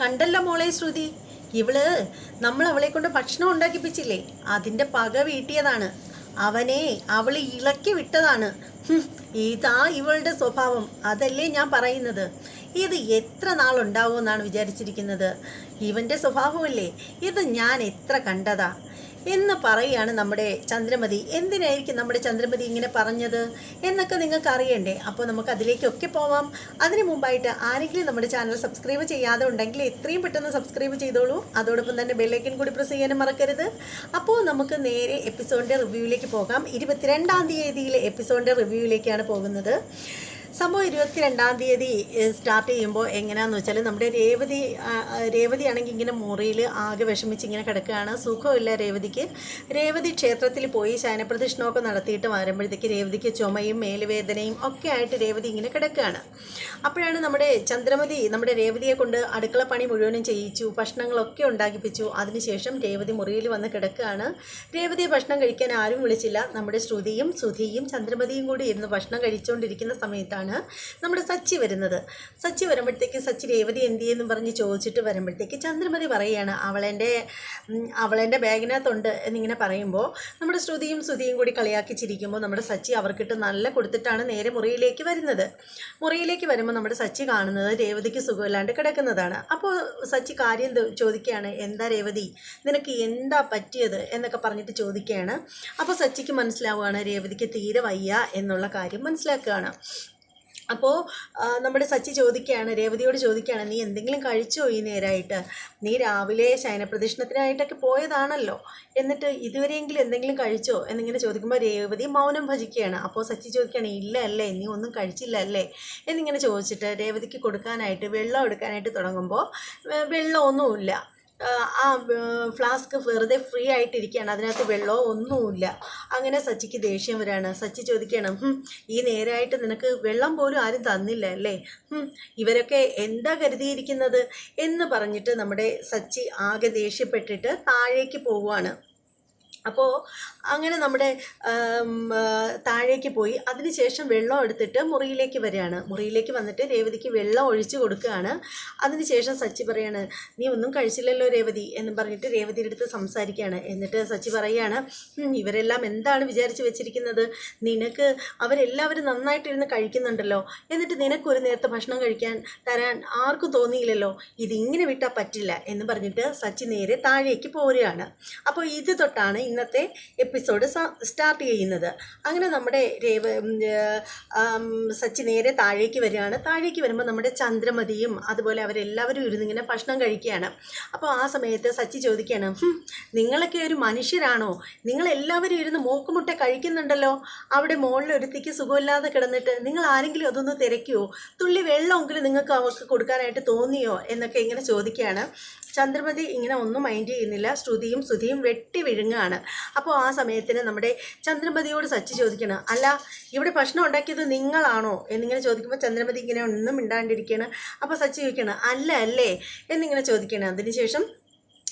കണ്ടല്ലോ മോളെ ശ്രുതി. ഇവൾ നമ്മൾ അവളെ കൊണ്ട് ഭക്ഷണം ഉണ്ടാക്കിപ്പിച്ചില്ലേ? അതിന്റെ പക വീട്ടിയതാണ്. അവനെ അവൾ ഇളക്കി വിട്ടതാണ്. ഇതാ ഇവളുടെ സ്വഭാവം. അതല്ലേ ഞാൻ പറയുന്നത്. ഇത് എത്ര നാളുണ്ടാവുമെന്നാണ് വിചാരിച്ചിരിക്കുന്നത്. ഇവന്റെ സ്വഭാവമല്ലേ? ഇത് ഞാൻ എത്ര കണ്ടതാ. എന്ന് പറയുകയാണ് നമ്മുടെ ചന്ദ്രമതി. എന്തിനായിരിക്കും നമ്മുടെ ചന്ദ്രമതി ഇങ്ങനെ പറഞ്ഞത് എന്നൊക്കെ നിങ്ങൾക്ക് അറിയണ്ടേ? അപ്പോൾ നമുക്ക് അതിലേക്കൊക്കെ പോവാം. അതിനു മുമ്പായിട്ട് ആരെങ്കിലും നമ്മുടെ ചാനൽ സബ്സ്ക്രൈബ് ചെയ്യാതെ ഉണ്ടെങ്കിൽ എത്രയും പെട്ടെന്ന് സബ്സ്ക്രൈബ് ചെയ്തോളൂ. അതോടൊപ്പം തന്നെ ബെല്ലൈക്കൻ കൂടി പ്രസ് ചെയ്യാനും മറക്കരുത്. അപ്പോൾ നമുക്ക് നേരെ എപ്പിസോഡിന്റെ റിവ്യൂവിലേക്ക് പോകാം. ഇരുപത്തിരണ്ടാം തീയതിയിലെ എപ്പിസോഡിന്റെ റിവ്യൂവിലേക്കാണ് പോകുന്നത്. സംഭവം ഇരുപത്തിരണ്ടാം തീയതി സ്റ്റാർട്ട് ചെയ്യുമ്പോൾ എങ്ങനെയാണെന്ന് വെച്ചാൽ നമ്മുടെ രേവതി ആ, ആ, രേവതി ആണെങ്കിൽ ഇങ്ങനെ മുറിയിൽ ആകെ വിഷമിച്ച് ഇങ്ങനെ കിടക്കുകയാണ്. സുഖമില്ല രേവതിക്ക്. രേവതി ക്ഷേത്രത്തിൽ പോയി ശയനപ്രദക്ഷിണമൊക്കെ നടത്തിയിട്ട് വരുമ്പോഴത്തേക്ക് രേവതിക്ക് ചുമയും മേലുവേദനയും ഒക്കെ ആയിട്ട് രേവതി ഇങ്ങനെ കിടക്കുകയാണ്. അപ്പോഴാണ് നമ്മുടെ ചന്ദ്രമതി നമ്മുടെ രേവതിയെ കൊണ്ട് അടുക്കള പണി മുഴുവനും ചെയ്യിച്ചു ഭക്ഷണങ്ങളൊക്കെ ഉണ്ടാക്കിപ്പിച്ചു. അതിനുശേഷം രേവതി മുറിയിൽ വന്ന് കിടക്കുകയാണ്. രേവതിയെ ഭക്ഷണം കഴിക്കാൻ ആരും വിളിച്ചില്ല. നമ്മുടെ ശ്രുതിയും സുധിയും ചന്ദ്രമതിയും കൂടി ഇരുന്ന് ഭക്ഷണം കഴിച്ചുകൊണ്ടിരിക്കുന്ന സമയത്താണ് നമ്മുടെ സച്ചി വരുന്നത്. സച്ചി വരുമ്പോഴത്തേക്ക് സച്ചി രേവതി എന്ത് ചെയ്യുന്നു പറഞ്ഞ് ചോദിച്ചിട്ട് വരുമ്പോഴത്തേക്ക് ചന്ദ്രമതി പറയുകയാണ് അവളെന്റെ അവളെന്റെ ബാഗിനകത്തുണ്ട് എന്നിങ്ങനെ പറയുമ്പോൾ നമ്മുടെ ശ്രുതിയും ശ്രുതിയും കൂടി കളിയാക്കി ചിരിക്കുമ്പോൾ നമ്മുടെ സച്ചി അവർക്കിട്ട് നല്ല കൊടുത്തിട്ടാണ് നേരെ മുറിയിലേക്ക് വരുന്നത്. മുറിയിലേക്ക് വരുമ്പോൾ നമ്മുടെ സച്ചി കാണുന്നത് രേവതിക്ക് സുഖമില്ലാണ്ട് കിടക്കുന്നതാണ്. അപ്പോൾ സച്ചി കാര്യം ചോദിക്കുകയാണ് എന്താ രേവതി? നിനക്ക് എന്താ പറ്റിയത്? എന്നൊക്കെ പറഞ്ഞിട്ട് ചോദിക്കുകയാണ്. അപ്പോൾ സച്ചിക്ക് മനസ്സിലാവുകയാണ് രേവതിക്ക് തീരെ വയ്യ എന്നുള്ള കാര്യം മനസ്സിലാക്കുകയാണ്. അപ്പോൾ നമ്മുടെ സച്ചി ചോദിക്കുകയാണ് രേവതിയോട് ചോദിക്കുകയാണ് നീ എന്തെങ്കിലും കഴിച്ചോ ഈ നേരമായിട്ട് നീ രാവിലെ ശയനപ്രദക്ഷിണത്തിനായിട്ടൊക്കെ പോയതാണല്ലോ. എന്നിട്ട് ഇതുവരെയെങ്കിലും എന്തെങ്കിലും കഴിച്ചോ? എന്നിങ്ങനെ ചോദിക്കുമ്പോൾ രേവതി മൗനം ഭജിക്കുകയാണ്. അപ്പോൾ സച്ചി ചോദിക്കുകയാണ് ഇല്ല അല്ലേ നീ ഒന്നും കഴിച്ചില്ല അല്ലേ? എന്നിങ്ങനെ ചോദിച്ചിട്ട് രേവതിക്ക് കൊടുക്കാനായിട്ട് വെള്ളം എടുക്കാനായിട്ട് തുടങ്ങുമ്പോൾ വെള്ളമൊന്നുമില്ല. ആ ഫ്ലാസ്ക് വെറുതെ ഫ്രീ ആയിട്ടിരിക്കുകയാണ്. അതിനകത്ത് വെള്ളമോ ഒന്നുമില്ല. അങ്ങനെ സച്ചിക്ക് ദേഷ്യം വരാണ് സച്ചി ചോദിക്കണം "ഹും, ഈ നേരായിട്ട് നിനക്ക് വെള്ളം പോലും ആരും തന്നില്ല അല്ലേ? ഇവരൊക്കെ എന്താ കരുതിയിരിക്കുന്നത്? എന്ന് പറഞ്ഞിട്ട് നമ്മുടെ സച്ചി ആകെ ദേഷ്യപ്പെട്ടിട്ട് താഴേക്ക് പോവുകയാണ്. അപ്പോൾ അങ്ങനെ നമ്മുടെ താഴേക്ക് പോയി. അതിനുശേഷം വെള്ളം എടുത്തിട്ട് മുറിയിലേക്ക് വരികയാണ്. മുറിയിലേക്ക് വന്നിട്ട് രേവതിക്ക് വെള്ളം ഒഴിച്ചു കൊടുക്കുകയാണ്. അതിനുശേഷം സച്ചി പറയാണ് നീ ഒന്നും കഴിച്ചില്ലല്ലോ രേവതി എന്ന് പറഞ്ഞിട്ട് രേവതിയുടെ അടുത്ത് സംസാരിക്കുകയാണ്. എന്നിട്ട് സച്ചി പറയുകയാണ് "ഉം, ഇവരെല്ലാം എന്താണ് വിചാരിച്ച് വെച്ചിരിക്കുന്നത്? നിനക്ക് അവരെല്ലാവരും നന്നായിട്ടിരുന്ന് കഴിക്കുന്നുണ്ടല്ലോ. എന്നിട്ട് നിനക്ക് ഒരു നേരത്തെ ഭക്ഷണം കഴിക്കാൻ തരാൻ ആർക്കും തോന്നിയില്ലല്ലോ. ഇതിങ്ങനെ വിട്ടാൽ പറ്റില്ല എന്ന് പറഞ്ഞിട്ട് സച്ചി നേരെ താഴേക്ക് പോരുകയാണ്. അപ്പോൾ ഇത് തൊട്ടാണ് ഇന്നത്തെ എപ്പിസോഡ് സ്റ്റാർട്ട് ചെയ്യുന്നത്. അങ്ങനെ നമ്മുടെ രേവ സച്ചി നേരെ താഴേക്ക് വരികയാണ്. താഴേക്ക് വരുമ്പോൾ നമ്മുടെ ചന്ദ്രമതിയും അതുപോലെ അവരെല്ലാവരും ഇരുന്നിങ്ങനെ ഭക്ഷണം കഴിക്കുകയാണ്. അപ്പോൾ ആ സമയത്ത് സച്ചി ചോദിക്കുകയാണ് നിങ്ങളൊക്കെ ഒരു മനുഷ്യരാണോ? നിങ്ങളെല്ലാവരും ഇരുന്ന് മൂക്കുമുട്ട കഴിക്കുന്നുണ്ടല്ലോ. അവിടെ മുകളിൽ ഒരുത്തിക്ക് സുഖമില്ലാതെ കിടന്നിട്ട് നിങ്ങൾ ആരെങ്കിലും അതൊന്ന് തിരക്കുമോ തുള്ളി വെള്ളമെങ്കിലും നിങ്ങൾക്ക് അവർക്ക് കൊടുക്കാനായിട്ട് തോന്നിയോ? എന്നൊക്കെ ഇങ്ങനെ ചോദിക്കുകയാണ്. ചന്ദ്രമതി ഇങ്ങനെ ഒന്നും മൈൻഡ് ചെയ്യുന്നില്ല. ശ്രുതിയും ശ്രുതിയും വെട്ടി വിഴുങ്ങുകയാണ് അപ്പോൾ ആ സമയത്തിന് നമ്മുടെ ചന്ദ്രമതിയോട് സച്ചി ചോദിക്കണം അല്ല ഇവിടെ ഭക്ഷണം ഉണ്ടാക്കിയത് നിങ്ങളാണോ? എന്നിങ്ങനെ ചോദിക്കുമ്പോൾ ചന്ദ്രമതി ഇങ്ങനെ ഒന്നും മിണ്ടാണ്ടിരിക്കുകയാണ്. അപ്പോൾ സച്ചി ചോദിക്കണം അല്ല അല്ലേ? എന്നിങ്ങനെ ചോദിക്കണം അതിനുശേഷം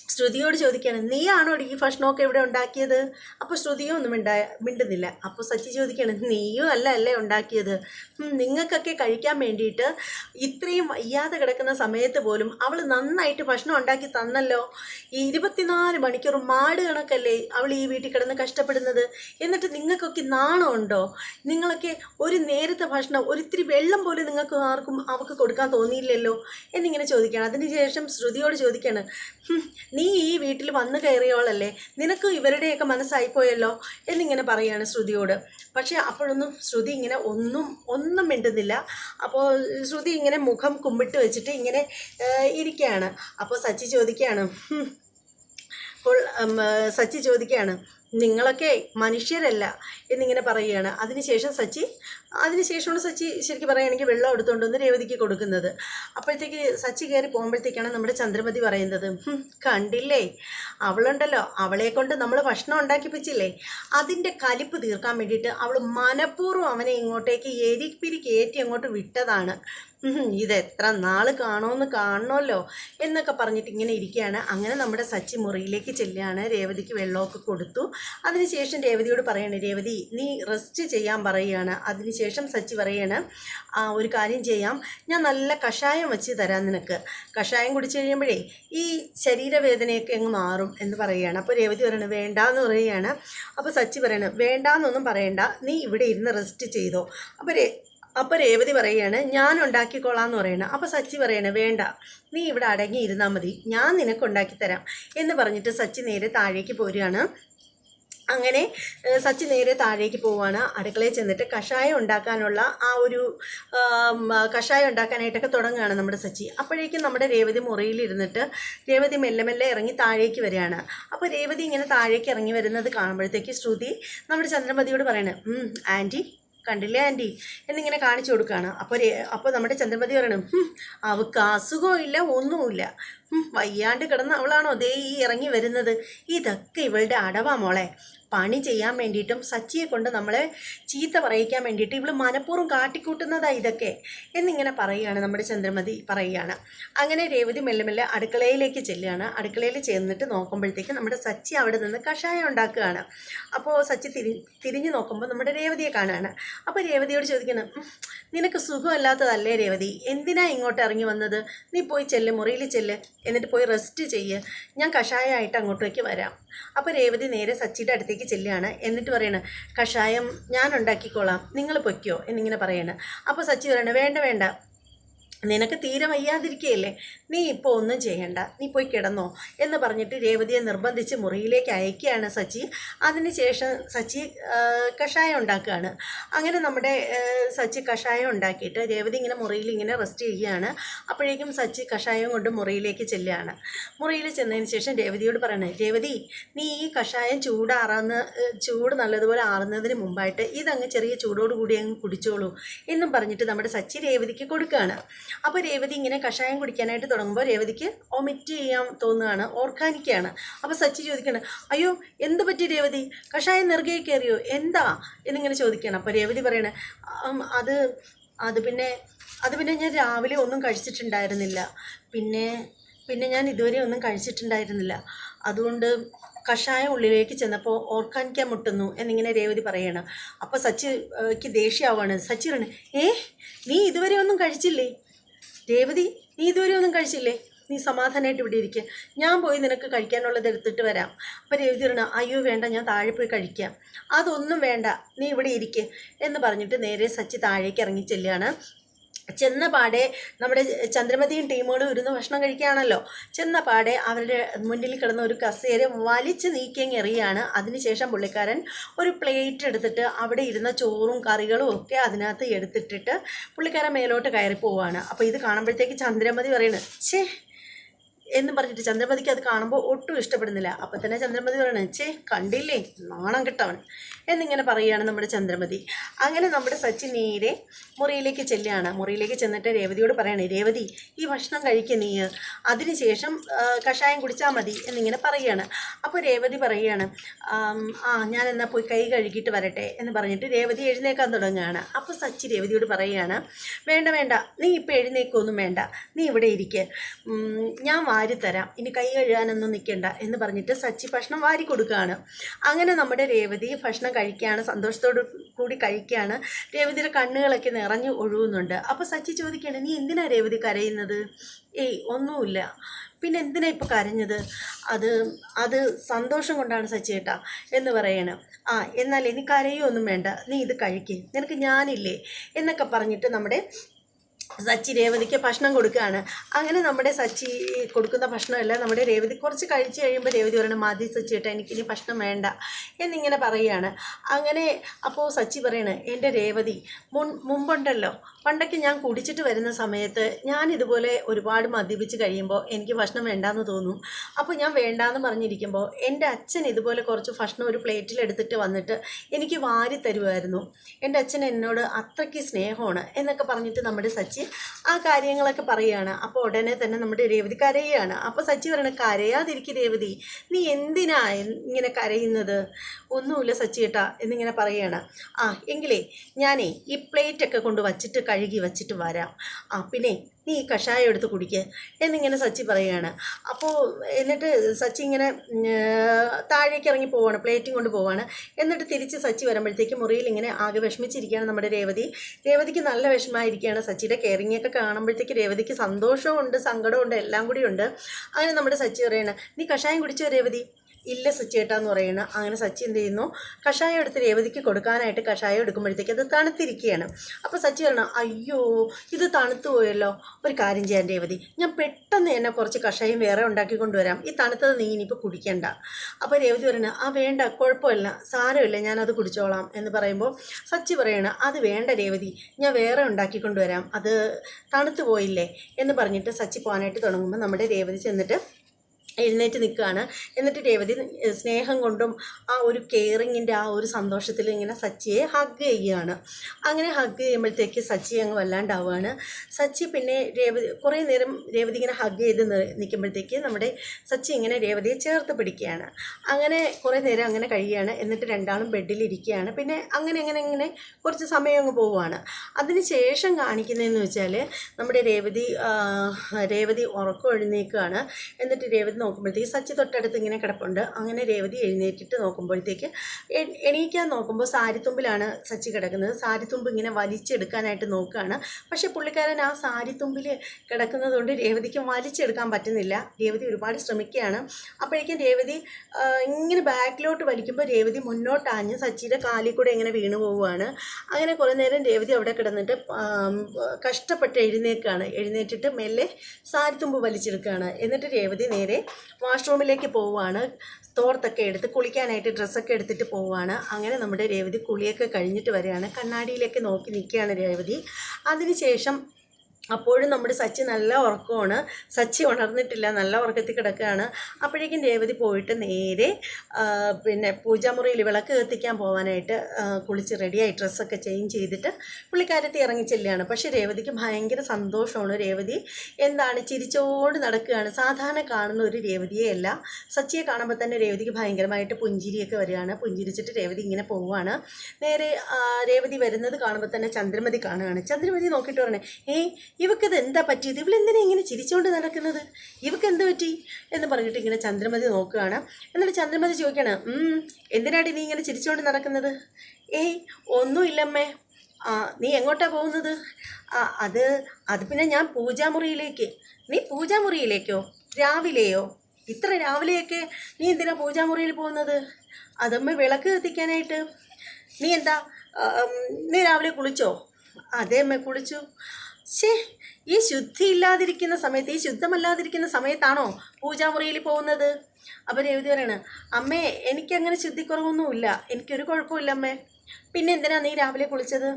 ശ്രുതിയോട് ചോദിക്കുകയാണ് നീയാണോ ഈ ഭക്ഷണമൊക്കെ ഇവിടെ ഉണ്ടാക്കിയത്? അപ്പോൾ ശ്രുതിയോ ഒന്നും മിണ്ടാ മിണ്ടുന്നില്ല. അപ്പോൾ സച്ചി ചോദിക്കുകയാണ് നീയോ അല്ല അല്ലേ ഉണ്ടാക്കിയത്? നിങ്ങൾക്കൊക്കെ കഴിക്കാൻ വേണ്ടിയിട്ട് ഇത്രയും വയ്യാതെ കിടക്കുന്ന സമയത്ത് പോലും അവൾ നന്നായിട്ട് ഭക്ഷണം ഉണ്ടാക്കി തന്നല്ലോ. ഈ ഇരുപത്തിനാല് മണിക്കൂർ മാട് കണക്കല്ലേ അവൾ ഈ വീട്ടിൽ കിടന്ന് കഷ്ടപ്പെടുന്നത്? എന്നിട്ട് നിങ്ങൾക്കൊക്കെ നാണമുണ്ടോ നിങ്ങളൊക്കെ ഒരു നേരത്തെ ഭക്ഷണം ഒരിത്തിരി വെള്ളം പോലും നിങ്ങൾക്ക് ആർക്കും അവൾക്ക് കൊടുക്കാൻ തോന്നിയില്ലല്ലോ? എന്നിങ്ങനെ ചോദിക്കുകയാണ്. അതിനുശേഷം ശ്രുതിയോട് ചോദിക്കുകയാണ് "ഹും, നീ ഈ വീട്ടിൽ വന്നു കയറിയോളല്ലേ നിനക്ക് ഇവരുടെയൊക്കെ മനസ്സായിപ്പോയല്ലോ? എന്നിങ്ങനെ പറയുകയാണ് ശ്രുതിയോട്. പക്ഷേ അപ്പോഴൊന്നും ശ്രുതി ഇങ്ങനെ ഒന്നും ഒന്നും മിണ്ടുന്നില്ല. അപ്പോൾ ശ്രുതി ഇങ്ങനെ മുഖം കുമ്പിട്ട് വെച്ചിട്ട് ഇങ്ങനെ ഇരിക്കുകയാണ് അപ്പോൾ സച്ചി ചോദിക്കുകയാണ് അപ്പോൾ സച്ചി ചോദിക്കുകയാണ് നിങ്ങളൊക്കെ മനുഷ്യരല്ല എന്നിങ്ങനെ പറയുകയാണ്. അതിനുശേഷം സച്ചി അതിനുശേഷമാണ് സച്ചി ശരിക്കും പറയുകയാണെങ്കിൽ വെള്ളം എടുത്തുകൊണ്ട് വന്ന് രേവതിക്ക് കൊടുക്കുന്നത്. അപ്പോഴത്തേക്ക് സച്ചി കയറി പോകുമ്പോഴത്തേക്കാണ് നമ്മുടെ ചന്ദ്രമതി പറയുന്നത്. കണ്ടില്ലേ? അവളുണ്ടല്ലോ. അവളെ കൊണ്ട് നമ്മൾ ഭക്ഷണം ഉണ്ടാക്കിപ്പിച്ചില്ലേ? അതിന്റെ കലിപ്പ് തീർക്കാൻ വേണ്ടിയിട്ട് അവൾ മനഃപൂർവം അവനെ ഇങ്ങോട്ടേക്ക് എരിപ്പിരി കയറ്റി അങ്ങോട്ട് വിട്ടതാണ്. ഇത് എത്ര നാൾ കാണുമെന്ന് കാണണമല്ലോ എന്നൊക്കെ പറഞ്ഞിട്ട് ഇങ്ങനെ ഇരിക്കുകയാണ്. അങ്ങനെ നമ്മുടെ സച്ചി മുറിയിലേക്ക് ചെല്ലുകയാണ്. രേവതിക്ക് വെള്ളമൊക്കെ കൊടുത്തു. അതിനുശേഷം രേവതിയോട് പറയണേ രേവതി നീ റെസ്റ്റ് ചെയ്യാൻ പറയുകയാണ്. അതിനുശേഷം സച്ചി പറയാണ് "ആ, ഒരു കാര്യം ചെയ്യാം. ഞാൻ നല്ല കഷായം വെച്ച് തരാം നിനക്ക്. കഷായം കുടിച്ചു കഴിയുമ്പോഴേ ഈ ശരീരവേദനയൊക്കെ അങ്ങ് മാറും എന്ന് പറയുകയാണ്. അപ്പോൾ രേവതി പറയണത് വേണ്ടാന്ന് പറയുകയാണ്. അപ്പോൾ സച്ചി പറയണത് വേണ്ടാന്നൊന്നും പറയണ്ട. നീ ഇവിടെ ഇരുന്ന് റെസ്റ്റ് ചെയ്തോ. അപ്പോൾ അപ്പോൾ രേവതി പറയുകയാണ് ഞാൻ ഉണ്ടാക്കിക്കോളാം എന്ന് പറയണം. അപ്പോൾ സച്ചി പറയണ വേണ്ട. നീ ഇവിടെ അടങ്ങി ഇരുന്നാൽ മതി. ഞാൻ നിനക്ക് ഉണ്ടാക്കി തരാം എന്ന് പറഞ്ഞിട്ട് സച്ചി നേരെ താഴേക്ക് പോരുകയാണ്. അങ്ങനെ സച്ചി നേരെ താഴേക്ക് പോവുകയാണ് അടുക്കളയിൽ ചെന്നിട്ട് കഷായം ഉണ്ടാക്കാനുള്ള ആ ഒരു കഷായം ഉണ്ടാക്കാനായിട്ടൊക്കെ തുടങ്ങുകയാണ് നമ്മുടെ സച്ചി. അപ്പോഴേക്കും നമ്മുടെ രേവതി മുറിയിലിരുന്നിട്ട് രേവതി മെല്ലെ മെല്ലെ ഇറങ്ങി താഴേക്ക് വരികയാണ്. അപ്പോൾ രേവതി ഇങ്ങനെ താഴേക്ക് ഇറങ്ങി വരുന്നത് കാണുമ്പോഴത്തേക്ക് ശ്രുതി നമ്മുടെ ചന്ദ്രമതിയോട് പറയണേ "ഉം, ആന്റി കണ്ടില്ലേ ആന്റി? എന്നിങ്ങനെ കാണിച്ചു കൊടുക്കുകയാണ് അപ്പോൾ അപ്പോൾ നമ്മുടെ ചന്ദ്രമതി പറയണം "ഹും, അവൾക്ക് അസുഖവും ഇല്ല ഒന്നുമില്ല വയ്യാണ്ട് കിടന്ന അവളാണോ ദേ ഈ ഇറങ്ങി വരുന്നത്? ഇതൊക്കെ ഇവളുടെ അടവാ മോളെ. പണി ചെയ്യാൻ വേണ്ടിയിട്ടും സച്ചിയെ കൊണ്ട് നമ്മളെ ചീത്ത പറയിക്കാൻ വേണ്ടിയിട്ട് ഇവൾ മനഃപൂർവം കാട്ടിക്കൂട്ടുന്നതാണ് ഇതൊക്കെ എന്നിങ്ങനെ പറയുകയാണ് നമ്മുടെ ചന്ദ്രമതി പറയുകയാണ്. അങ്ങനെ രേവതി മെല്ലെ മെല്ലെ അടുക്കളയിലേക്ക് ചെല്ലുകയാണ്. അടുക്കളയിൽ ചെന്നിട്ട് നോക്കുമ്പോഴത്തേക്ക് നമ്മുടെ സച്ചി അവിടെ നിന്ന് കഷായം ഉണ്ടാക്കുകയാണ്. അപ്പോൾ സച്ചി തിരി തിരിഞ്ഞു നോക്കുമ്പോൾ നമ്മുടെ രേവതിയെ കാണുകയാണ്. അപ്പോൾ രേവതിയോട് ചോദിക്കണം നിനക്ക് സുഖമല്ലാത്തതല്ലേ രേവതി? എന്തിനാ ഇങ്ങോട്ട് ഇറങ്ങി വന്നത്? നീ പോയി ചെല്ല് മുറിയിൽ ചെല്ല് എന്നിട്ട് പോയി റെസ്റ്റ് ചെയ്യ്. ഞാൻ കഷായമായിട്ട് അങ്ങോട്ടേക്ക് വരാം. അപ്പോൾ രേവതി നേരെ സച്ചിയുടെ അടുത്തേക്ക് ചെല്ലുകയാണ്. എന്നിട്ട് പറയണ കഷായം ഞാൻ ഉണ്ടാക്കിക്കോളാം. നിങ്ങൾ പൊയ്ക്കോ എന്നിങ്ങനെ പറയണ. അപ്പോൾ സച്ചി പറയണ വേണ്ട വേണ്ട. നിനക്ക് തീരെ വയ്യാതിരിക്കുകയല്ലേ നീ ഇപ്പോൾ ഒന്നും ചെയ്യണ്ട. നീ പോയി കിടന്നോ എന്ന് പറഞ്ഞിട്ട് രേവതിയെ നിർബന്ധിച്ച് മുറിയിലേക്ക് അയക്കുകയാണ് സച്ചി. അതിനുശേഷം സച്ചി കഷായം ഉണ്ടാക്കുകയാണ്. അങ്ങനെ നമ്മുടെ സച്ചി കഷായം ഉണ്ടാക്കിയിട്ട് രേവതി ഇങ്ങനെ മുറിയിൽ ഇങ്ങനെ റെസ്റ്റ് ചെയ്യുകയാണ്. അപ്പോഴേക്കും സച്ചി കഷായം കൊണ്ട് മുറിയിലേക്ക് ചെല്ലുകയാണ്. മുറിയിൽ ചെന്നതിന് ശേഷം രേവതിയോട് പറയണേ രേവതി നീ ഈ കഷായം ചൂടാറാന്ന് ചൂട് നല്ലതുപോലെ ആറുന്നതിന് മുമ്പായിട്ട് ഇതങ്ങ് ചെറിയ ചൂടോട് കൂടി അങ്ങ് കുടിച്ചോളൂ എന്നും പറഞ്ഞിട്ട് നമ്മുടെ സച്ചി രേവതിക്ക് കൊടുക്കുകയാണ്. അപ്പോൾ രേവതി ഇങ്ങനെ കഷായം കുടിക്കാനായിട്ട് തുടങ്ങുമ്പോൾ രേവതിക്ക് ഒമിറ്റ് ചെയ്യാൻ തോന്നുകയാണ് ഓർഗാനിക്കാണ് അപ്പോൾ സച്ചി ചോദിക്കണം അയ്യോ എന്ത് പറ്റി രേവതി? കഷായം നെറുകെ കയറിയോ? എന്താ? എന്നിങ്ങനെ ചോദിക്കണം അപ്പോൾ രേവതി പറയണ അത് അത് പിന്നെ അത് പിന്നെ ഞാൻ രാവിലെ ഒന്നും കഴിച്ചിട്ടുണ്ടായിരുന്നില്ല. പിന്നെ പിന്നെ ഞാൻ ഇതുവരെ ഒന്നും കഴിച്ചിട്ടുണ്ടായിരുന്നില്ല. അതുകൊണ്ട് കഷായം ഉള്ളിലേക്ക് ചെന്നപ്പോൾ ഓർക്കാനിക്കാൻ മുട്ടുന്നു എന്നിങ്ങനെ രേവതി പറയണം. അപ്പോൾ സച്ചിക്ക് ദേഷ്യമാവാണ് സച്ചി പറയണേ ഏ നീ ഇതുവരെ ഒന്നും കഴിച്ചില്ലേ? രേവതി നീ ഇതുവരെ ഒന്നും കഴിച്ചില്ലേ? നീ സമാധാനമായിട്ട് ഇവിടെ ഇരിക്കുക ഞാൻ പോയി നിനക്ക് കഴിക്കാനുള്ളത് എടുത്തിട്ട് വരാം. അപ്പം രേവതി പറയണ അയ്യോ വേണ്ട ഞാൻ താഴെ പോയി കഴിക്കാം. അതൊന്നും വേണ്ട നീ ഇവിടെ ഇരിക്കുക എന്ന് പറഞ്ഞിട്ട് നേരെ സച്ചി താഴേക്ക് ഇറങ്ങി ചെല്ലുകയാണ്. ചെന്ന പാടെ നമ്മുടെ ചന്ദ്രമതിയും ടീമുകളും ഇരുന്ന് ഭക്ഷണം കഴിക്കുകയാണല്ലോ. ചെന്ന പാടെ അവരുടെ മുന്നിൽ കിടന്ന ഒരു കസേര വലിച്ച് നീക്കിയങ്ങ് എറിയാണ് അതിനുശേഷം പുള്ളിക്കാരൻ ഒരു പ്ലേറ്റ് എടുത്തിട്ട് അവിടെ ഇരുന്ന ചോറും കറികളും ഒക്കെ അതിനകത്ത് എടുത്തിട്ടിട്ട് പുള്ളിക്കാരൻ മേലോട്ട് കയറി പോവുകയാണ് അപ്പോൾ ഇത് കാണുമ്പോഴത്തേക്ക് ചന്ദ്രമതി പറയുന്നത് ഛേ എന്ന് പറഞ്ഞിട്ട് ചന്ദ്രമതിക്ക് അത് കാണുമ്പോൾ ഒട്ടും ഇഷ്ടപ്പെടുന്നില്ല. അപ്പം തന്നെ ചന്ദ്രമതി പറയണേ ചേ കണ്ടില്ലേ? നാണം കിട്ടവൻ. എന്നിങ്ങനെ പറയുകയാണ് നമ്മുടെ ചന്ദ്രമതി. അങ്ങനെ നമ്മുടെ സച്ചി നേരെ മുറിയിലേക്ക് ചെല്ലുകയാണ്. മുറിയിലേക്ക് ചെന്നിട്ട് രേവതിയോട് പറയണേ രേവതി ഈ ഭക്ഷണം കഴിക്കുക നീ. അതിനുശേഷം കഷായം കുടിച്ചാൽ മതി. എന്നിങ്ങനെ പറയുകയാണ്. അപ്പോൾ രേവതി പറയുകയാണ് ആ ഞാൻ എന്നാൽ പോയി കൈ കഴുകിയിട്ട് വരട്ടെ എന്ന് പറഞ്ഞിട്ട് രേവതി എഴുന്നേക്കാൻ തുടങ്ങുകയാണ്. അപ്പോൾ സച്ചി രേവതിയോട് പറയുകയാണ് വേണ്ട വേണ്ട. നീ ഇപ്പോൾ എഴുന്നേക്കൊന്നും വേണ്ട. നീ ഇവിടെ ഇരിക്കുക ഞാൻ തരാം. ഇനി കൈ കഴുകാനൊന്നും നിൽക്കണ്ട എന്ന് പറഞ്ഞിട്ട് സച്ചി ഭക്ഷണം വാരി കൊടുക്കുകയാണ്. അങ്ങനെ നമ്മുടെ രേവതി ഭക്ഷണം കഴിക്കുകയാണ് സന്തോഷത്തോടു കൂടി കഴിക്കുകയാണ്. രേവതിയുടെ കണ്ണുകളൊക്കെ നിറഞ്ഞു ഒഴുകുന്നുണ്ട്. അപ്പോൾ സച്ചി ചോദിക്കുകയാണ് നീ എന്തിനാണ് രേവതി കരയുന്നത്? ഏയ് ഒന്നുമില്ല. പിന്നെ എന്തിനാ ഇപ്പോൾ കരഞ്ഞത്? അത് അത് സന്തോഷം കൊണ്ടാണ് സച്ചി ഏട്ടാ എന്ന് പറയണം. ആ എന്നാൽ എനിക്ക് കരയൊന്നും വേണ്ട. നീ ഇത് കഴിക്കേ. നിനക്ക് ഞാനില്ലേ? എന്നൊക്കെ പറഞ്ഞിട്ട് നമ്മുടെ സച്ചി രേവതിക്ക് ഭക്ഷണം കൊടുക്കുകയാണ്. അങ്ങനെ നമ്മുടെ സച്ചി കൊടുക്കുന്ന ഭക്ഷണമല്ല നമ്മുടെ രേവതി കുറച്ച് കഴിച്ച് കഴിയുമ്പോൾ രേവതി പറയണം മതി സച്ചി ഏട്ടാ എനിക്കിനി ഭക്ഷണം വേണ്ട എന്നിങ്ങനെ പറയുകയാണ്. അങ്ങനെ അപ്പോൾ സച്ചി പറയണേ എന്റെ രേവതി മുൻ മുമ്പുണ്ടല്ലോ പണ്ടൊക്കെ ഞാൻ കുടിച്ചിട്ട് വരുന്ന സമയത്ത് ഞാൻ ഇതുപോലെ ഒരുപാട് മദ്യപിച്ച് കഴിയുമ്പോൾ എനിക്ക് ഭക്ഷണം വേണ്ടാന്ന് തോന്നും. അപ്പോൾ ഞാൻ വേണ്ടാന്ന് പറഞ്ഞിരിക്കുമ്പോൾ എന്റെ അച്ഛൻ ഇതുപോലെ കുറച്ച് ഭക്ഷണം ഒരു പ്ലേറ്റിൽ എടുത്തിട്ട് വന്നിട്ട് എനിക്ക് വാരി തരുമായിരുന്നു എന്റെ അച്ഛൻ എന്നോട് അത്രയ്ക്ക് സ്നേഹമാണ് എന്നൊക്കെ പറഞ്ഞിട്ട് നമ്മുടെ സച്ചി ആ കാര്യങ്ങളൊക്കെ പറയുകയാണ് അപ്പോൾ ഉടനെ തന്നെ നമ്മുടെ രേവതി കരയുകയാണ് അപ്പോൾ സച്ചി പറയണ കരയാതിരിക്കും രേവതി. നീ എന്തിനാ ഇങ്ങനെ കരയുന്നത്? ഒന്നുമില്ല സച്ചി കേട്ടാ എന്നിങ്ങനെ പറയുകയാണ് ആ എങ്കിലേ ഞാനേ ഈ പ്ലേറ്റൊക്കെ കൊണ്ട് വച്ചിട്ട് കഴുകി വച്ചിട്ട് വരാം. ആ പിന്നെ നീ ഈ കഷായം എടുത്ത് കുടിക്ക് എന്നിങ്ങനെ സച്ചി പറയുകയാണ്. അപ്പോൾ എന്നിട്ട് സച്ചി ഇങ്ങനെ താഴേക്ക് ഇറങ്ങി പോവാണ് പ്ലേറ്റും കൊണ്ട് പോവാണ്. എന്നിട്ട് തിരിച്ച് സച്ചി വരുമ്പോഴത്തേക്ക് മുറിയിൽ ഇങ്ങനെ ആകെ വിഷമിച്ചിരിക്കുകയാണ് നമ്മുടെ രേവതി. രേവതിക്ക് നല്ല വിഷമമായിരിക്കുകയാണ് സച്ചിയുടെ കെയറിങ്ങൊക്കെ കാണുമ്പോഴത്തേക്ക് രേവതിക്ക് സങ്കടവും ഉണ്ട് എല്ലാം കൂടി ഉണ്ട്. അങ്ങനെ നമ്മുടെ സച്ചി പറയുകയാണ് നീ കഷായം കുടിച്ചോ രേവതി? ഇല്ല സച്ചി ഏട്ടാന്ന് പറയണ അങ്ങനെ സച്ചി എന്ത് ചെയ്യുന്നു? കഷായം എടുത്ത് രേവതിക്ക് കൊടുക്കാനായിട്ട് കഷായം എടുക്കുമ്പോഴത്തേക്ക് അത് തണുത്തിരിക്കുകയാണ്. അപ്പോൾ സച്ചി പറഞ്ഞു അയ്യോ ഇത് തണുത്തു പോയല്ലോ. ഒരു കാര്യം ചെയ്യാൻ രേവതി. ഞാൻ പെട്ടെന്ന് തന്നെ കുറച്ച് കഷായം വേറെ ഉണ്ടാക്കി കൊണ്ടുവരാം. ഈ തണുത്തത് നീ ഇനിയിപ്പോൾ കുടിക്കണ്ട. അപ്പോൾ രേവതി പറയുന്നു ആ വേണ്ട കുഴപ്പമില്ല. സാരമില്ല. ഞാനത് കുടിച്ചോളാം. എന്ന് പറയുമ്പോൾ സച്ചി പറയണ അത് വേണ്ട രേവതി. ഞാൻ വേറെ ഉണ്ടാക്കി കൊണ്ടുവരാം. അത് തണുത്തു പോയില്ലേ? എന്ന് പറഞ്ഞിട്ട് സച്ചി പോകാനായിട്ട് തുടങ്ങുമ്പോൾ നമ്മുടെ രേവതി ചെന്നിട്ട് എഴുന്നേറ്റ് നിൽക്കുകയാണ്. എന്നിട്ട് രേവതി സ്നേഹം കൊണ്ടും ആ ഒരു കെയറിങ്ങിന്റെ ആ ഒരു സന്തോഷത്തിൽ ഇങ്ങനെ സച്ചിയെ ഹഗ് ചെയ്യുകയാണ്. അങ്ങനെ ഹഗ് ചെയ്യുമ്പോഴത്തേക്ക് സച്ചി അങ്ങ് വല്ലാണ്ടാവുകയാണ്. സച്ചി പിന്നെ രേവതി കുറേ നേരം രേവതി ഇങ്ങനെ ഹഗ് ചെയ്ത് നിൽക്കുമ്പോഴത്തേക്ക് നമ്മുടെ സച്ചി ഇങ്ങനെ രേവതിയെ ചേർത്ത് പിടിക്കുകയാണ്. അങ്ങനെ കുറേ നേരം അങ്ങനെ കഴിയുകയാണ്. എന്നിട്ട് രണ്ടാളും ബെഡിലിരിക്കുകയാണ് പിന്നെ അങ്ങനെ അങ്ങനെ അങ്ങനെ കുറച്ച് സമയം അങ്ങ് പോവുകയാണ്. അതിന് ശേഷം കാണിക്കുന്നതെന്ന് വെച്ചാൽ നമ്മുടെ രേവതി രേവതി ഉറക്കം എഴുന്നേക്കുകയാണ് എന്നിട്ട് രേവതി നോക്കുമ്പോഴത്തേക്ക് സച്ചി തൊട്ടടുത്ത് ഇങ്ങനെ കിടപ്പുണ്ട്. അങ്ങനെ രേവതി എഴുന്നേറ്റിട്ട് നോക്കുമ്പോഴത്തേക്ക് എണീക്കാൻ നോക്കുമ്പോൾ സാരിത്തുമ്പിലാണ് സച്ചി കിടക്കുന്നത്. സാരിത്തുമ്പ് ഇങ്ങനെ വലിച്ചെടുക്കാനായിട്ട് നോക്കുകയാണ്. പക്ഷേ പുള്ളിക്കാരൻ ആ സാരിത്തുമ്പിൽ കിടക്കുന്നത് കൊണ്ട് രേവതിക്ക് വലിച്ചെടുക്കാൻ പറ്റുന്നില്ല. രേവതി ഒരുപാട് ശ്രമിക്കുകയാണ്. അപ്പോഴേക്കും രേവതി ഇങ്ങനെ ബാക്കിലോട്ട് വലിക്കുമ്പോൾ രേവതി മുന്നോട്ടാഞ്ഞ് സച്ചിയുടെ കാലിൽ കൂടെ ഇങ്ങനെ വീണു പോവുകയാണ്. അങ്ങനെ കുറേ നേരം രേവതി അവിടെ കിടന്നിട്ട് കഷ്ടപ്പെട്ട് എഴുന്നേൽക്കുകയാണ് എഴുന്നേറ്റിട്ട് മെല്ലെ സാരിത്തുമ്പ് വലിച്ചെടുക്കുകയാണ്. എന്നിട്ട് രേവതി നേരെ വാഷ്റൂമിലേക്ക് പോവുകയാണ്. തോർത്തൊക്കെ എടുത്ത് കുളിക്കാനായിട്ട് ഡ്രസ്സൊക്കെ എടുത്തിട്ട് പോവുകയാണ്. അങ്ങനെ നമ്മുടെ രേവതി കുളിയൊക്കെ കഴിഞ്ഞിട്ട് വരികയാണ്. കണ്ണാടിയിലേക്ക് നോക്കി നിൽക്കുകയാണ് രേവതി. അതിനുശേഷം അപ്പോഴും നമ്മുടെ സച്ചി നല്ല ഉറക്കമാണ്. സച്ചി ഉണർന്നിട്ടില്ല നല്ല ഉറക്കത്തിൽ കിടക്കുകയാണ്. അപ്പോഴേക്കും രേവതി പോയിട്ട് നേരെ പിന്നെ പൂജാമുറിയിൽ വിളക്ക് കത്തിക്കാൻ പോകാനായിട്ട് കുളിച്ച് റെഡിയായി ഡ്രസ്സൊക്കെ ചേഞ്ച് ചെയ്തിട്ട് പുള്ളിക്കാരത്തി ഇറങ്ങി ചെല്ലുകയാണ്. പക്ഷേ രേവതിക്ക് ഭയങ്കര സന്തോഷമാണ്. രേവതി എന്താണ് ചിരിച്ചോട് നടക്കുകയാണ്. സാധാരണ കാണുന്ന ഒരു രേവതിയെ അല്ല. സച്ചിയെ കാണുമ്പോൾ തന്നെ രേവതിക്ക് ഭയങ്കരമായിട്ട് പുഞ്ചിരിയൊക്കെ വരികയാണ്. പുഞ്ചിരിച്ചിട്ട് രേവതി ഇങ്ങനെ പോവുകയാണ്. നേരെ രേവതി വരുന്നത് കാണുമ്പോൾ തന്നെ ചന്ദ്രമതി കാണുകയാണ്. ചന്ദ്രമതി നോക്കിയിട്ട് പറഞ്ഞേ ഏയ് ഇവക്കിത് എന്താ പറ്റിയത്? ഇവളെന്തിനാ ഇങ്ങനെ ചിരിച്ചുകൊണ്ട് നടക്കുന്നത്? ഇവക്ക് എന്ത് പറ്റി? എന്ന് പറഞ്ഞിട്ട് ഇങ്ങനെ ചന്ദ്രമതി നോക്കുകയാണ്. എന്നിട്ട് ചന്ദ്രമതി എന്തിനാണ് എന്തിനാടി നീ ഇങ്ങനെ ചിരിച്ചുകൊണ്ട് നടക്കുന്നത്? ഏയ് ഒന്നുമില്ലമ്മേ. നീ എങ്ങോട്ടാണ് പോകുന്നത്? അത് അത് പിന്നെ ഞാൻ പൂജാമുറിയിലേക്ക്. നീ പൂജാമുറിയിലേക്കോ? രാവിലെയോ? ഇത്ര രാവിലെയൊക്കെ നീ എന്തിനാ പൂജാമുറിയിൽ പോകുന്നത്? അതമ്മ വിളക്ക് കത്തിക്കാനായിട്ട്. നീ എന്താ നീ രാവിലെ കുളിച്ചോ? അതേ അമ്മ കുളിച്ചു. ശേ ഈ ശുദ്ധി ഇല്ലാതിരിക്കുന്ന സമയത്ത് ഈ ശുദ്ധമല്ലാതിരിക്കുന്ന സമയത്താണോ പൂജാമുറിയിൽ പോകുന്നത്? അപ്പം എഴുതി പറയണ അമ്മേ എനിക്കങ്ങനെ ശുദ്ധിക്കുറവൊന്നുമില്ല. എനിക്കൊരു കുഴപ്പമില്ല അമ്മേ. പിന്നെ എന്തിനാ നീ രാവിലെ കുളിച്ചത്?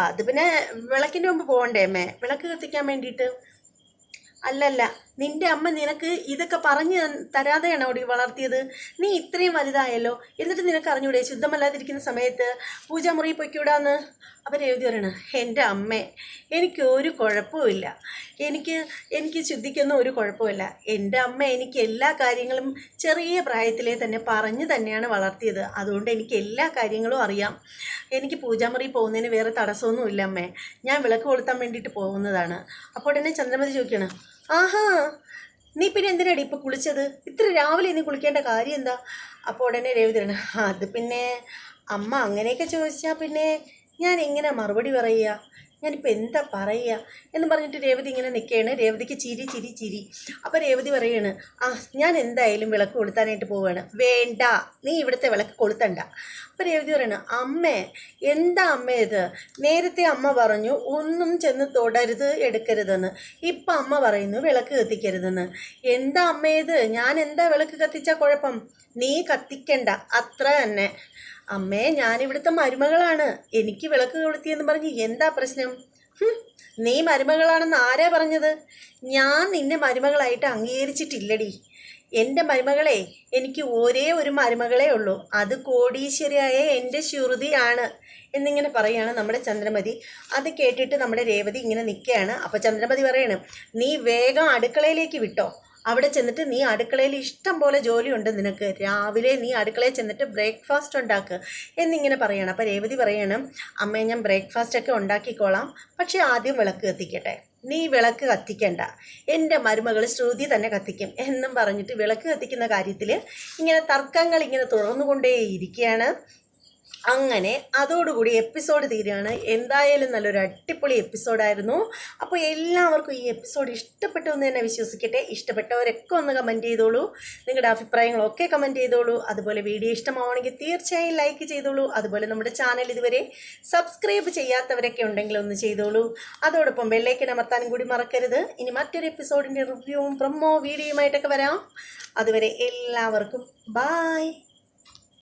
അത് പിന്നെ വിളക്കിന്റെ മുമ്പ് പോകണ്ടേ അമ്മേ? വിളക്ക് കത്തിക്കാൻ വേണ്ടിയിട്ട്. അല്ലല്ല നിന്റെ അമ്മ നിനക്ക് ഇതൊക്കെ പറഞ്ഞു തരാതെയാണ് അവിടെ വളർത്തിയത്? നീ ഇത്രയും വലുതായല്ലോ. എന്നിട്ട് നിനക്ക് അറിഞ്ഞൂടെ ശുദ്ധമല്ലാതിരിക്കുന്ന സമയത്ത് പൂജാമുറി പൊയ്ക്കൂടാന്ന് അവർ രേവതി പറയണ എന്റെ അമ്മേ എനിക്ക് ഒരു കുഴപ്പമില്ല എനിക്ക് എനിക്ക് ശുദ്ധിക്കൊന്നും ഒരു കുഴപ്പമില്ല എന്റെ അമ്മ എനിക്ക് എല്ലാ കാര്യങ്ങളും ചെറിയ പ്രായത്തിലേ തന്നെ പറഞ്ഞു തന്നെയാണ് വളർത്തിയത്. അതുകൊണ്ട് എനിക്ക് എല്ലാ കാര്യങ്ങളും അറിയാം. എനിക്ക് പൂജാമുറി പോകുന്നതിന് വേറെ തടസ്സമൊന്നുമില്ല അമ്മേ. ഞാൻ വിളക്ക് കൊളുത്താൻ വേണ്ടിയിട്ട് പോകുന്നതാണ്. അപ്പോൾ ഉടനെ ചന്ദ്രമതി ചോദിക്കണം ആഹാ നീ പിന്നെ എന്തിനാടി ഇപ്പോൾ കുളിച്ചത്? ഇത്ര രാവിലെ നീ കുളിക്കേണ്ട കാര്യം എന്താ? അപ്പോൾ ഉടനെ രവിതരൻ അത് പിന്നെ അമ്മ അങ്ങനെയൊക്കെ ചോദിച്ചാൽ പിന്നെ ഞാൻ എങ്ങനെ മറുപടി പറയുക? ഞാനിപ്പോൾ എന്താ പറയുക എന്ന് പറഞ്ഞിട്ട് രേവതി ഇങ്ങനെ നിൽക്കുകയാണ് രേവതിക്ക് ചിരി ചിരി ചിരി. അപ്പോൾ രേവതി പറയാണ് ആ ഞാൻ എന്തായാലും വിളക്ക് കൊളുത്താനായിട്ട് പോവുകയാണ് വേണ്ട നീ ഇവിടുത്തെ വിളക്ക് കൊളുത്തണ്ട. അപ്പോൾ രേവതി പറയണ അമ്മേ എന്താ അമ്മ ഇത്? നേരത്തെ അമ്മ പറഞ്ഞു ഒന്നും ചെന്ന് തൊടരുത് എടുക്കരുതെന്ന്. ഇപ്പം അമ്മ പറയുന്നു വിളക്ക് കത്തിക്കരുതെന്ന്. എന്താ അമ്മ ഇത്? ഞാൻ എന്താ വിളക്ക് കത്തിച്ചാൽ കുഴപ്പം? നീ കത്തിക്കണ്ട അത്ര തന്നെ. അമ്മേ ഞാൻ ഇവിടുത്തെ മരുമകളാണ്. എനിക്ക് വിളക്ക് കൊളുത്തിയെന്ന് പറഞ്ഞ് എന്താ പ്രശ്നം? നീ മരുമകളാണെന്ന് ആരാ പറഞ്ഞത്? ഞാൻ നിന്നെ മരുമകളായിട്ട് അംഗീകരിച്ചിട്ടില്ലടി. എന്റെ മരുമകളെ എനിക്ക് ഒരേ ഒരു മരുമകളേ ഉള്ളൂ. അത് കോടീശ്വരിയായ എന്റെ ശ്രുതിയാണ് എന്നിങ്ങനെ പറയുകയാണ് നമ്മുടെ ചന്ദ്രമതി. അത് കേട്ടിട്ട് നമ്മുടെ രേവതി ഇങ്ങനെ നിൽക്കുകയാണ് അപ്പോൾ ചന്ദ്രമതി പറയണം നീ വേഗം അടുക്കളയിലേക്ക് വിട്ടോ. അവിടെ ചെന്നിട്ട് നീ അടുക്കളയിൽ ഇഷ്ടം പോലെ ജോലിയുണ്ട് നിനക്ക്. രാവിലെ നീ അടുക്കളയിൽ ചെന്നിട്ട് ബ്രേക്ക്ഫാസ്റ്റ് ഉണ്ടാക്കുക എന്നിങ്ങനെ പറയണം. അപ്പോൾ രേവതി പറയണം അമ്മേ ഞാൻ ബ്രേക്ക്ഫാസ്റ്റ് ഒക്കെ ഉണ്ടാക്കിക്കോളാം. പക്ഷേ ആദ്യം വിളക്ക് കത്തിക്കട്ടെ. നീ വിളക്ക് കത്തിക്കണ്ട. എന്റെ മരുമകൾ ശ്രുതി തന്നെ കത്തിക്കും. എന്നും പറഞ്ഞിട്ട് വിളക്ക് കത്തിക്കുന്ന കാര്യത്തിൽ ഇങ്ങനെ തർക്കങ്ങൾ ഇങ്ങനെ തുടർന്നുകൊണ്ടേ ഇരിക്കുകയാണ് അങ്ങനെ അതോടുകൂടി എപ്പിസോഡ് തീരുകയാണ്. എന്തായാലും നല്ലൊരു അടിപൊളി എപ്പിസോഡായിരുന്നു അപ്പോൾ എല്ലാവർക്കും ഈ എപ്പിസോഡ് ഇഷ്ടപ്പെട്ടു എന്ന് തന്നെ വിശ്വസിക്കട്ടെ. ഇഷ്ടപ്പെട്ടവരൊക്കെ ഒന്ന് കമന്റ് ചെയ്തോളൂ. നിങ്ങളുടെ അഭിപ്രായങ്ങളൊക്കെ കമന്റ് ചെയ്തോളൂ. അതുപോലെ വീഡിയോ ഇഷ്ടമാവണമെങ്കിൽ തീർച്ചയായും ലൈക്ക് ചെയ്തോളൂ. അതുപോലെ നമ്മുടെ ചാനൽ ഇതുവരെ സബ്സ്ക്രൈബ് ചെയ്യാത്തവരൊക്കെ ഉണ്ടെങ്കിൽ ഒന്ന് ചെയ്തോളൂ. അതോടൊപ്പം ബെല്ലൈക്കൻ അമർത്താനും കൂടി മറക്കരുത്. ഇനി മറ്റൊരു എപ്പിസോഡിന്റെ റിവ്യൂവും പ്രൊമോ വീഡിയോയുമായിട്ടൊക്കെ വരാം. അതുവരെ എല്ലാവർക്കും ബായ്